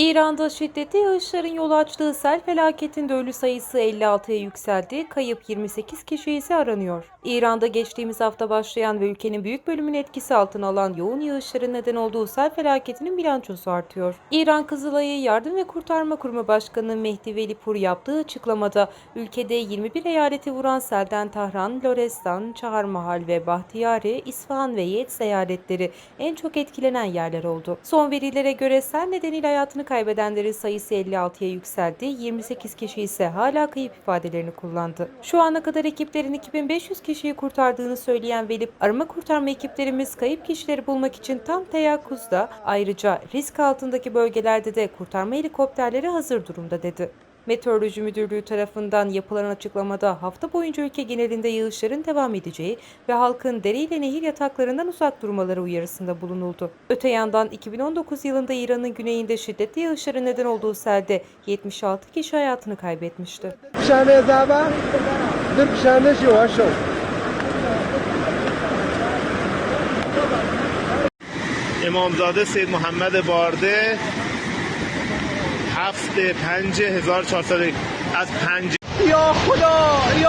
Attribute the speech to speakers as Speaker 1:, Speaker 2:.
Speaker 1: İran'da şiddetli yağışların yol açtığı sel felaketinde ölü sayısı 56'ya yükseldi, kayıp 28 kişi ise aranıyor. İran'da geçtiğimiz hafta başlayan ve ülkenin büyük bölümünü etkisi altına alan yoğun yağışların neden olduğu sel felaketinin bilançosu artıyor. İran Kızılay'ı Yardım ve Kurtarma Kurumu Başkanı Mehdi Velipur yaptığı açıklamada ülkede 21 eyaleti vuran selden Tahran, Lorestan, Çaharmahal ve Bahtiyari, İsfahan ve Yez eyaletleri en çok etkilenen yerler oldu. Son verilere göre sel nedeniyle hayatını kaybedenlerin sayısı 56'ya yükseldi, 28 kişi ise hala kayıp ifadelerini kullandı. Şu ana kadar ekiplerin 2500 kişiyi kurtardığını söyleyen Velip, arama kurtarma ekiplerimiz kayıp kişileri bulmak için tam teyakkuzda, ayrıca risk altındaki bölgelerde de kurtarma helikopterleri hazır durumda dedi. Meteoroloji Müdürlüğü tarafından yapılan açıklamada hafta boyunca ülke genelinde yağışların devam edeceği ve halkın dere ile nehir yataklarından uzak durmaları uyarısında bulunuldu. Öte yandan 2019 yılında İran'ın güneyinde şiddetli yağışlara neden olduğu selde 76 kişi hayatını kaybetmişti.
Speaker 2: İmamzade Seyyid Muhammed Barde هفت پنج هزار از پنج
Speaker 3: یا خدا!